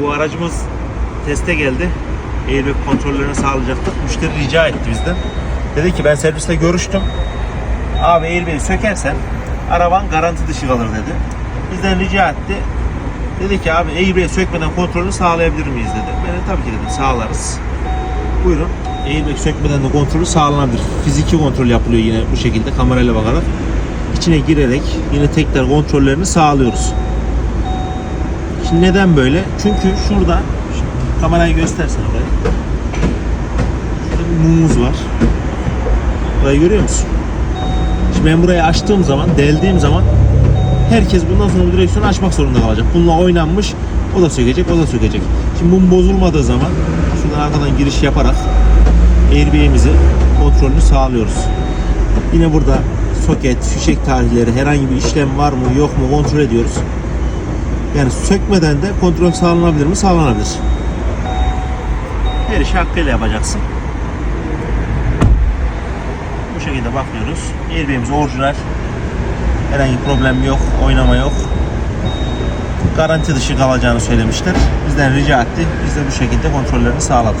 Bu aracımız teste geldi. Airbag kontrollerini sağlayacaktık. Müşteri rica etti bizden. Dedi ki ben servisle görüştüm. Abi airbag'i sökersen araban garanti dışı kalır dedi. Bizden rica etti. Dedi ki abi airbag'i sökmeden kontrolünü sağlayabilir miyiz dedi. Ben de tabii ki dedim sağlarız. Buyurun. Airbag sökmeden de kontrolü sağlanabilir. Fiziki kontrol yapılıyor yine bu şekilde kamerayla bakarak. İçine girerek yine tekrar kontrollerini sağlıyoruz. Şimdi neden böyle? Çünkü şurada kamerayı göstersen orayı. Şurada mumumuz var. Burayı görüyor musun? Şimdi ben burayı açtığım zaman, deldiğim zaman herkes bundan sonra bu direksiyonu açmak zorunda kalacak. Bununla oynanmış, o da sökecek, o da sökecek. Şimdi mum bozulmadığı zaman şuradan arkadan giriş yaparak airbag'imizi kontrolünü sağlıyoruz. Yine burada soket, fişek tarihleri, herhangi bir işlem var mı yok mu kontrol ediyoruz. Yani sökmeden de kontrol sağlanabilir mi? Sağlanabilir. Her işi hakkıyla yapacaksın. Bu şekilde bakıyoruz. Airbag'imiz orijinal. Herhangi problem yok, oynama yok. Garanti dışı kalacağını söylemişler. Bizden rica etti. Biz de bu şekilde kontrollerini sağladık.